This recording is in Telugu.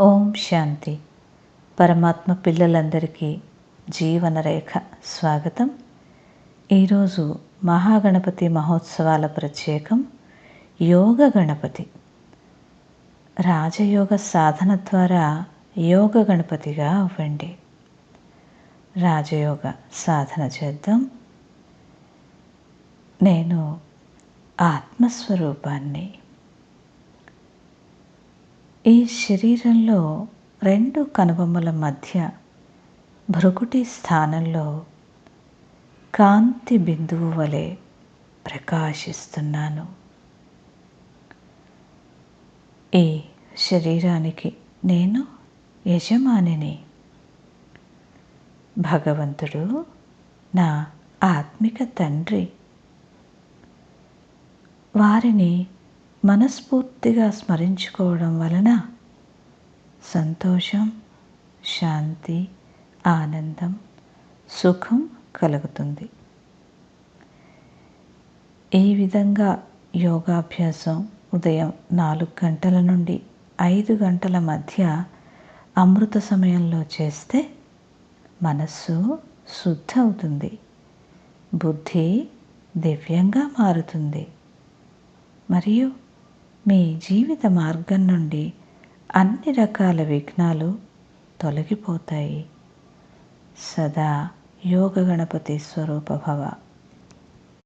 ఓం శాంతి. పరమాత్మ పిల్లలందరికీ జీవనరేఖ స్వాగతం. ఈరోజు మహాగణపతి మహోత్సవాల ప్రత్యేకం యోగ గణపతి. రాజయోగ సాధన ద్వారా యోగ గణపతిగా అవ్వండి. రాజయోగ సాధన చేద్దాం. నేను ఆత్మస్వరూపాన్ని ఈ శరీరంలో రెండు కనుబొమ్మల మధ్య భృకుటి స్థానంలో కాంతి బిందువు వలె ప్రకాశిస్తున్నాను. ఈ శరీరానికి నేను యజమానిని. భగవంతుడు నా ఆత్మిక తండ్రి. వారిని మనస్ఫూర్తిగా స్మరించుకోవడం వలన సంతోషం శాంతి ఆనందం సుఖం కలుగుతుంది. ఈ విధంగా యోగాభ్యాసం ఉదయం నాలుగు గంటల నుండి ఐదు గంటల మధ్య అమృత సమయంలో చేస్తే మనస్సు శుద్ధ అవుతుంది బుద్ధి దివ్యంగా మారుతుంది. మరియు మీ జీవిత మార్గం నుండి అన్ని రకాల విఘ్నాలు తొలగిపోతాయి. సదా యోగ గణపతి స్వరూప భవ.